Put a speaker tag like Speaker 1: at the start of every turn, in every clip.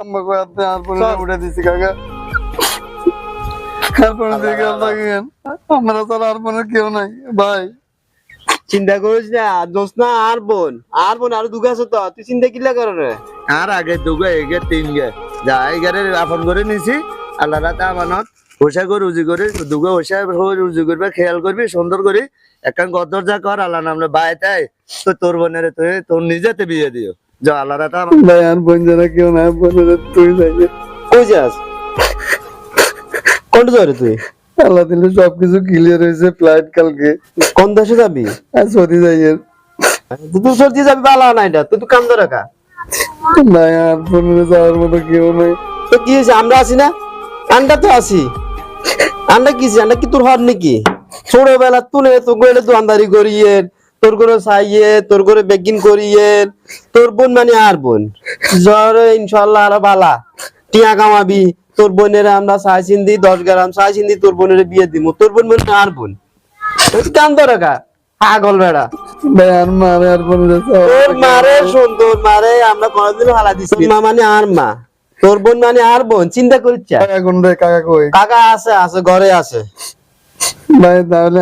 Speaker 1: আমাকে পরে উঠে দিছি কাকা। আমরা কেউ নাই। ভাই।
Speaker 2: চিন্তা করিস না দোষ না আর বোন। আর বোন আর দুগা আছে তো। তুই চিন্তা কিলা কর রে?
Speaker 3: আর আগে দুগে এগে তিন গে যা এগারে আপন করে নিছি। আল্লাহ রাতে আমানত। হোসা করে রুজি করে। দুগে হোসা রুজি করবে খেয়াল করবি সুন্দর করি। একখান গদর যা কর আল্লাহ নামলে বাইতাই তো তোর বোনের তুই তোর নিজেতে বিয়ে দিও। যা আল্লাহ রাতে
Speaker 1: ভাই আর বোন যারা কেউ নাই বোনের তুই যাই
Speaker 2: কই যাস? কোন যাবে তুই?
Speaker 1: আল্লাহ দিলে সবকিছু ক্লিয়ার হয়েছে ফ্লাইট কালকে।
Speaker 2: কোন দেশে যাবি?
Speaker 1: আর সৌদি যাইয়ের
Speaker 2: তুই তো সর্দি যাবি বালা না এটা। তুই তো কাম ধরে রাখা।
Speaker 1: ভাই আর বোনের যাওয়ার মতো কেউ নাই।
Speaker 2: তো কি হয়েছে? আমরা আছি না? আন্ডা তো আছি। আন্ডা কি আন্ডা কি তোর হর নাকি? ছোটবেলা তুলে তো গেলে দোয়ানদারি করিয়ে তোর করে চাইয়ে তোর করে বেগিন করিয়ে তোর বোন মানে আর বোন? জ্বরে ইনশাল্লাহ আরও বালা। টিয়া কামাবি তোর বোনের আমরা সাই সিন্দি দশ গ্রাম সাই সিন্দি তোর বোনের বিয়ে দিব তোর বোন মানে আর বোন। কান তো রাখা পাগল বেড়া। তোর মারে শোন তোর মারে আমরা কোনদিন হালা দিছি মা মানে আর মা। তোর বোন মানে আর বোন চিন্তা করিস
Speaker 1: কাকা
Speaker 2: কাকা আছে আছে ঘরে আছে।
Speaker 1: ভাই তাহলে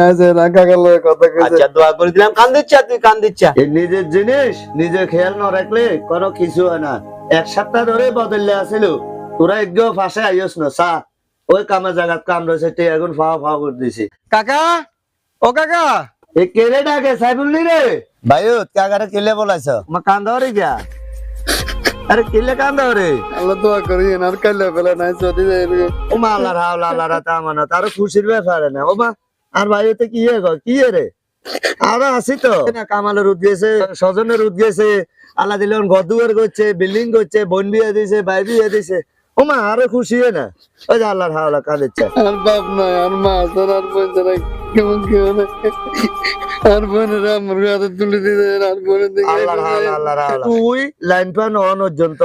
Speaker 1: কাকার কথা কইছে।
Speaker 2: আচ্ছা দোয়া করে দিলাম। কান দিচ্ছা তুই কান দিচ্ছা।
Speaker 3: এই নিজের জিনিস নিজে খেয়াল না রাখলে কোনো কিছু হয় না। এক সপ্তাহ ধরে বদললে আসিল। তোরা একদম ফাঁসে আইস না সা ওই কামে জায়গাত কাম রয়েছে তে এখন ফাওয়া ফাওয়া করে দিছি।
Speaker 1: কাকা? ও কাকা?
Speaker 3: এ কেড়ে ডাকে সাইবুল্লি রে? ভাইয়ত কাকারে কেলে বলাইছ? মা কান্দা রে গিয়া। আরে কেলে কান্দা রে?
Speaker 1: আল্লাহ দোয়া করি আর কাইলে ফেলে নাই সৌদি যাই
Speaker 3: ও মা আল্লাহ হাওলা আল্লাহ রাতা আমানা তার খুশির ব্যাপার না। ও মা আর ভাইয়তে কি হে গো? কি রে? আর আসি তো। না কামালের রুদ গেছে স্বজনের রুদ গেছে। আল্লাহ দিলে ঘর দুয়ার করছে বিল্ডিং করছে বোন বিয়ে দিছে ভাই বিয়ে দিছে। ও মা আরও খুশি হে না? ওই যে আল্লাহর হাওলা কাঁদিচ্ছে।
Speaker 1: আর বাপ নাই আর মা আর বোন কেমন কেউ নাই আর বোনের আমার হাতে তুলে দিতে আর বোনের দিকে
Speaker 3: তুই লাইন পান হন পর্যন্ত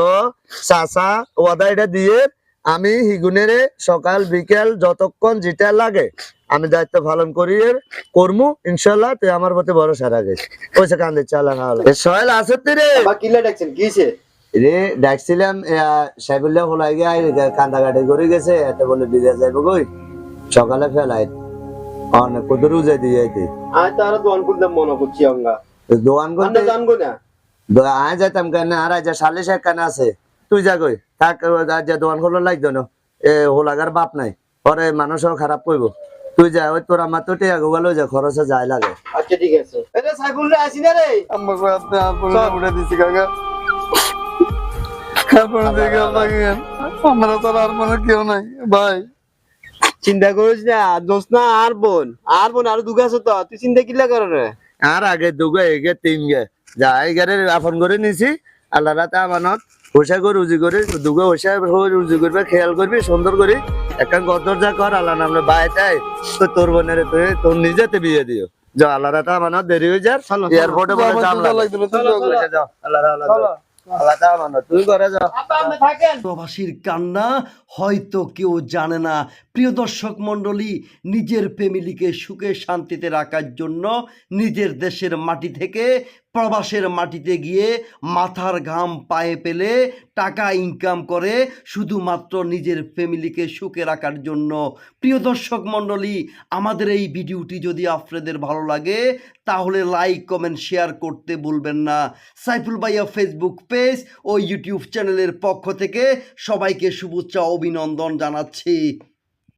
Speaker 3: চাচা ওয়াদাইটা দিয়ে আমি হিগুনেরে সকাল বিকেল যতক্ষণ যেটা লাগে আমি দায়িত্ব পালন করি এর কর্মু ইনশাল্লাহ তুই আমার প্রতি ভরসা রাখিস। ওইসে কান্দে চালা না হলো। সোহেল আসত রে।
Speaker 2: কিলা ডাকছেন? কিছে
Speaker 3: রে ডাকছিলাম সাইবুল্লাহ হলাই গিয়ে কান্দাকাটি করে গেছে এত বলে বিদেশ যাইব কই? সকালে ফেলাই অনেক কত রুজে দিয়ে আইতে
Speaker 2: আজ তো আরও দোয়ান করতে মনে করছি আমরা
Speaker 3: দোয়ান করতে
Speaker 2: আমরা জানব না
Speaker 3: আয় যাইতাম কেন আর আজ সালিশ একখানে আছে তুই যা কই থাক আজ যা দোকান খোলা লাগতো না এ হোলাগার বাপ নাই পরে মানুষও খারাপ কইব তুই যা ওই তোর আমার তো টিয়া গুগল যা খরচে যায় লাগে
Speaker 2: আচ্ছা ঠিক আছে এটা সাইফুল রে আসি না রে
Speaker 1: আপনি উঠে দিছি কাকা দেখে আমরা তো আর মনে কেউ নাই ভাই
Speaker 2: চিন্তা করিস না দোষ না আর বোন আর বোন আর দুগা আছে তো তুই চিন্তা কিলা কর রে।
Speaker 3: আর আগে দুগে এগে তিন গে যা এগারে আপন করে নিছি আল্লাহ রাতে আমানত। হোসা করে রুজি করে দুগে হোসা রুজি করবে খেয়াল করবি সুন্দর করি। একখান গদর যা কর আল্লাহ নামলে বাইতাই তো তোর বোনের তুই তোর নিজেতে বিয়ে দিও। যা আল্লাহ রাতে আমানত দেরি হয়ে যার এয়ারপোর্টে বলে জাম লাগে যাও আল্লাহ আল্লাহ আল্লাহ তা আমানত। তুই করে যাও
Speaker 4: প্রবাসীর কান্না হয়তো কেউ জানে না। প্রিয় দর্শক মণ্ডলী, নিজের ফ্যামিলিকে সুখে শান্তিতে রাখার জন্য নিজের দেশের মাটি থেকে প্রবাসের মাটিতে গিয়ে মাথার ঘাম পায়ে পেলে টাকা ইনকাম করে শুধুমাত্র নিজের ফ্যামিলিকে সুখে রাখার জন্য। প্রিয় দর্শক মণ্ডলী, আমাদের এই ভিডিওটি যদি আপনাদের ভালো লাগে, তাহলে লাইক কমেন্ট শেয়ার করতে ভুলবেন না। সাইফুল ভাইয়া ফেসবুক পেজ ও ইউটিউব চ্যানেলের পক্ষ থেকে সবাইকে শুভেচ্ছা, অভিনন্দন জানাচ্ছি।